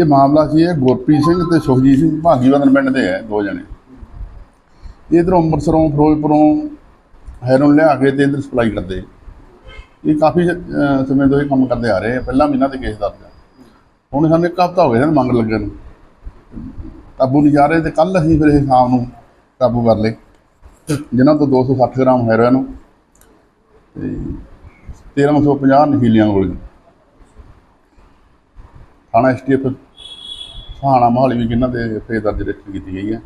ਇਹ ਮਾਮਲਾ ਸੀ, ਇਹ ਗੁਰਪ੍ਰੀਤ ਸਿੰਘ ਤੇ ਸੁਖਜੀਤ ਸਿੰਘ ਭਾਗੀਵੰਦਨ ਪਿੰਡ ਦੇ ਹੈ, ਦੋ ਜਣੇ। ਇਧਰੋਂ ਅੰਮ੍ਰਿਤਸਰੋਂ, ਫਿਰੋਜ਼ਪੁਰੋਂ ਹੈਰੋਨ ਲਿਆ ਕੇ ਤੇ ਇਧਰ ਸਪਲਾਈ ਕਰਦੇ। ਇਹ ਕਾਫੀ ਸਮੇਂ ਤੋਂ ਇਹ ਕੰਮ ਕਰਦੇ ਆ ਰਹੇ ਆ, ਪਹਿਲਾਂ ਵੀ ਇਹਨਾਂ 'ਤੇ ਕੇਸ ਦਰਜ ਆ। ਹੁਣ ਸਾਨੂੰ ਇੱਕ ਹਫ਼ਤਾ ਹੋ ਗਿਆ ਇਹਨਾਂ ਮੰਗ ਲੱਗਣ ਨੂੰ। ਕਾਬੂ ਨਹੀਂ ਜਾ ਰਹੇ ਤੇ ਕੱਲ ਅਸੀਂ ਫਿਰ ਇਹ ਸ਼ਾਮ ਨੂੰ ਕਾਬੂ ਕਰ ਲਏ। ਜਿਨ੍ਹਾਂ ਤੋਂ 260 ਗ੍ਰਾਮ ਹੈਰੋਇਨ ਤੇ 1350 ਨਸ਼ੀਲੀਆਂ ਗੋਲੀਆਂ। ਥਾਣਾ ਐਸਟੀਐਫ ਸਹਾਣਾ ਮੋਹਾਲੀ ਵੀ ਕਿਹਨਾਂ ਦੇ ਫੇਰ ਦਰਜ ਰਜਿਸਟਰ ਕੀਤੀ ਗਈ ਹੈ।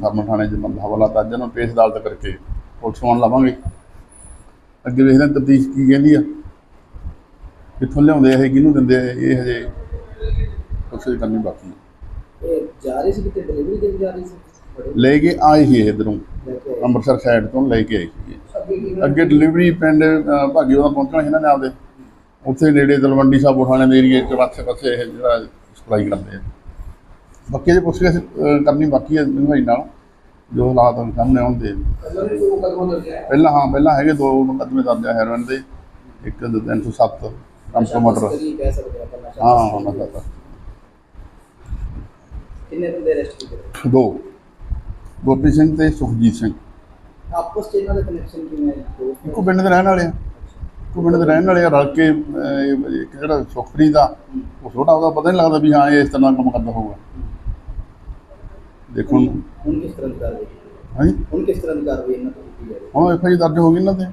ਥਰਮਲ ਥਾਣੇ ਬੰਦਾ ਹਵਾਲਾ ਤਾਂ ਨੂੰ ਪੇਸ਼ ਅਦਾਲਤ ਕਰਕੇ ਪੁਲਿਸ ਨੂੰ ਲਵਾਂਗੇ। ਅੱਗੇ ਵੇਖਦੇ ਹਾਂ ਤਫਤੀਸ਼ ਕੀ ਕਹਿੰਦੀ ਆ। ਕਿੱਥੋਂ ਲਿਆਉਂਦੇ ਇਹ ਕਿਹਨੂੰ ਦਿੰਦੇ ਇਹ ਹਜੇ ਕੋਸ਼ਿਸ਼ ਕਰਨੀ ਬਾਕੀ ਹੈ ਇਹ ਜਾ ਰਹੀ ਸੀ ਕਿਤੇ ਡਿਲੀਵਰੀ ਦੇਣ ਜਾ ਰਹੀ ਸੀ? ਬੜੇ ਲੈ ਕੇ ਆਏ ਸੀ ਇਧਰੋਂ। ਅੰਮ੍ਰਿਤਸਰ ਸਾਈਡ ਤੋਂ ਲੈ ਕੇ ਆਏ ਸੀ ਅੱਗੇ ਡਿਲੀਵਰੀ ਪਿੰਡ ਅਹ, ਭਾਗੀਓ ਦਾ ਪਹੁੰਚਣਾ ਇਹਨਾਂ ਨੇ ਆਪਦੇ ਉੱਥੇ ਨੇੜੇ ਤਲਵੰਡੀ ਸਾਹਿਬ ਉਠਾਣੇ ਦੇ ਏਰੀਏ ਚ ਪਾਸੇ ਪਾਸੇ ਇਹ ਜਿਹੜਾ ਸਪਲਾਈ ਕਰਦੇ ਆ। ਬਾਕੀ ਜੇ ਪੁੱਛ ਕਰਨੀ ਬਾਕੀ ਹੈ ਮਹਿੰਗਾਈ ਨਾਲ ਜੋ ਹਾਲਾਤ ਹੁਣ ਸਾਹਮਣੇ ਆਉਂਦੇ ਪਹਿਲਾਂ ਹੈ ਪਹਿਲਾਂ ਹਾਂ ਹੈਗੇ ਦੋ ਮੁਕੱਦਮੇ ਦਰਜ ਆ ਹੈਰੋਇਨ ਦੇ ਇੱਕ 307 ਕੰਪੋ ਮਟਰ। ਹਾਂ। ਉਹਨਾਂ ਦਾ ਕਿੰਨੇ ਬੰਦੇ ਅਰੈਸਟ ਕੀਤੇ ਦੋ। ਗੋਪੀ ਸਿੰਘ ਤੇ ਸੁਖਜੀਤ ਸਿੰਘ। ਆਪਸ ਚ ਇਹਨਾਂ ਦਾ ਕਨੈਕਸ਼ਨ ਕਿਵੇਂ ਹੈ ਇੱਕੋ ਪਿੰਡ ਦੇ ਰਹਿਣ ਵਾਲੇ ਆ। ਪਿੰਡ ਦੇ ਰਹਿਣ ਵਾਲੇ ਆ ਰਲ ਕੇ ਅਹ, ਇੱਕ ਜਿਹੜਾ ਸੁਖਪ੍ਰੀਤ ਦਾ ਉਹ ਛੋਟਾ ਉਹਦਾ ਪਤਾ ਨਹੀਂ ਲੱਗਦਾ ਵੀ ਹਾਂ ਇਹ ਇਸ ਤਰ੍ਹਾਂ ਕੰਮ ਕਰਦਾ ਹੋਊਗਾ। ਦੇਖੋ ਹੁਣ। ਹੁਣ ਕਿਸ ਤਰ੍ਹਾਂ ਦੀ ਕਾਰਵਾਈ ਹਾਂਜੀ? ਹੁਣ ਕਿਸ ਤਰ੍ਹਾਂ ਦੀ ਕਾਰਵਾਈ ਇਹਨਾਂ ਤੋਂ ਕੀਤੀ ਜਾ ਰਹੀ ਹੈ? ਹੁਣ ਐਫ ਆਈ ਦਰਜ ਹੋ ਗਈ ਇਹਨਾਂ ਤੇ।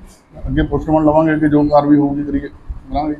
ਅੱਗੇ ਪੋਸਟਮਾਰਟਮ ਲਵਾਂਗੇ ਕਿ ਜੋ ਕਾਰਵਾਈ ਹੋਊਗੀ ਕਰੀਏ ਕਰਾਂਗੇ।